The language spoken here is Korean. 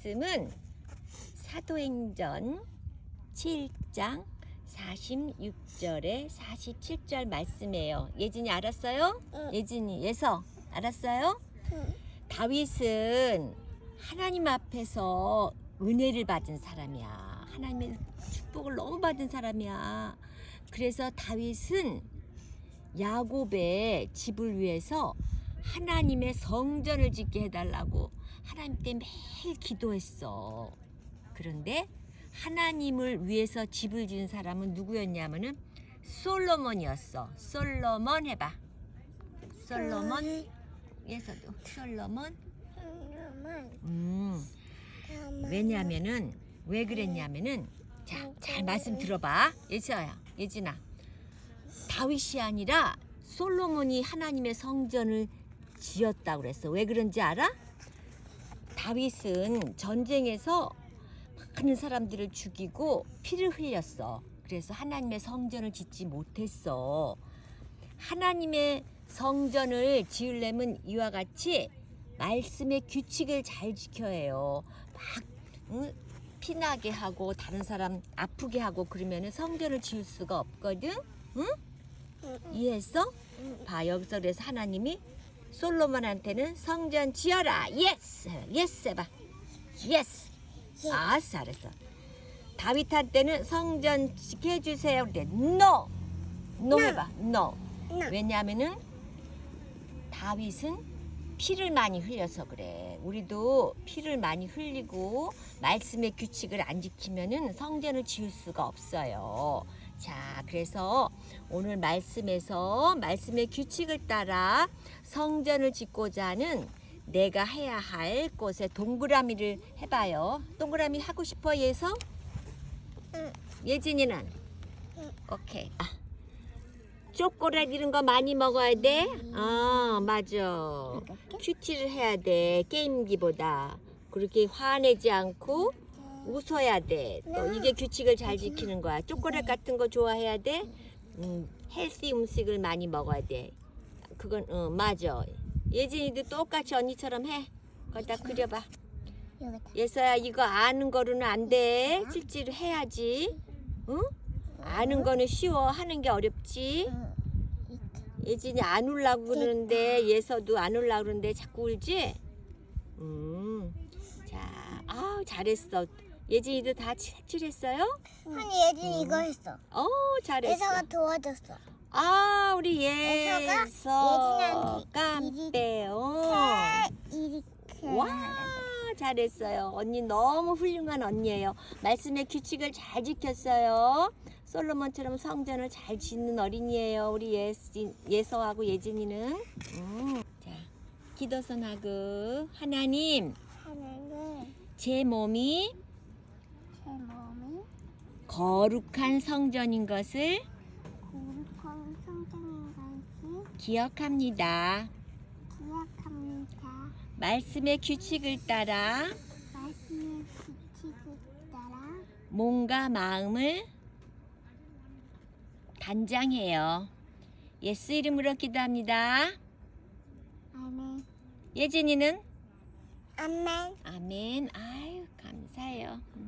말씀은 사도행전 7장 46절에 47절 말씀이에요. 예진이 알았어요? 응. 예진이 예서 알았어요? 응. 다윗은 하나님 앞에서 은혜를 받은 사람이야. 하나님의 축복을 너무 받은 사람이야. 그래서 다윗은 야곱의 집을 위해서 하나님의 성전을 짓게 해달라고 하나님께 매일 기도했어. 그런데 하나님을 위해서 집을 지은 사람은 누구였냐면은 솔로몬이었어. 솔로몬 해봐. 솔로몬 예서도 솔로몬. 음 잠깐만. 왜냐면은 왜 그랬냐면은 자 잘 말씀 들어봐 예서야 예진아 다윗이 아니라 솔로몬이 하나님의 성전을 지었다고 그랬어 왜 그런지 알아? 다윗은 전쟁에서 많은 사람들을 죽이고 피를 흘렸어 그래서 하나님의 성전을 짓지 못했어 하나님의 성전을 지으려면 이와 같이 말씀의 규칙을 잘 지켜야 해요. 막 응? 피나게 하고 다른 사람 아프게 하고 그러면은 성전을 지을 수가 없거든. 응? 응, 이해했어? 응. 봐 여기서 그래서 하나님이 솔로몬한테는 성전 지어라. 예스, 예스 해봐. 예스. 예. 아, 잘했어. 다윗한테는 성전 지켜 해주세요. 그래. No, no 해봐. No. 나. 왜냐하면은 다윗은 피를 많이 흘려서 그래. 우리도 피를 많이 흘리고 말씀의 규칙을 안 지키면은 성전을 지을 수가 없어요. 자, 그래서 오늘 말씀에서 말씀의 규칙을 따라 성전을 짓고자 하는 내가 해야 할 곳에 동그라미를 해봐요. 동그라미 하고 싶어 예서? 응. 예진이는? 응. 오케이. 아, 초콜릿 이런 거 많이 먹어야 돼? 어, 맞아. 큐티를 해야 돼. 게임기보다. 그렇게 화내지 않고 웃어야 돼. 또 이게 규칙을 잘 지키는 거야. 초콜릿 같은 거 좋아해야 돼. 음, 헬시 음식을 많이 먹어야 돼. 그건 어, 맞아. 예진이도 똑같이 언니처럼 해. 거기다 그려봐. 예서야 이거 아는 거로는 안 돼. 실제로 해야지. 응? 아는 거는 쉬워. 하는 게 어렵지. 응. 예진이 안 울라고 그러는데 예서도 안 울라고 그러는데 자꾸 울지? 음. 자, 아 잘했어. 예진이도 다 색칠했어요? 아니 예진 이거 했어. 어, 잘했어. 예서가 도와줬어. 아, 우리 예서가 예서 예진이한테 깜빼요. 이렇게. 와, 잘했어요. 언니 너무 훌륭한 언니예요. 말씀의 규칙을 잘 지켰어요. 솔로몬처럼 성전을 잘 짓는 어린이에요. 우리 예진, 예서하고 예진이는. 음. 자, 기도선 하고 하나님, 하나는 제 몸이 거룩한 성전인 것을 고룩한 성장인 것이 기억합니다. 기억합니다. 말씀의 규칙을 따라 말씀의 규칙을 따라 몸과 마음을 단장해요. 예수 이름으로 기도합니다. 아멘. 예진이는 아멘. 아멘. 아유 감사해요. 음.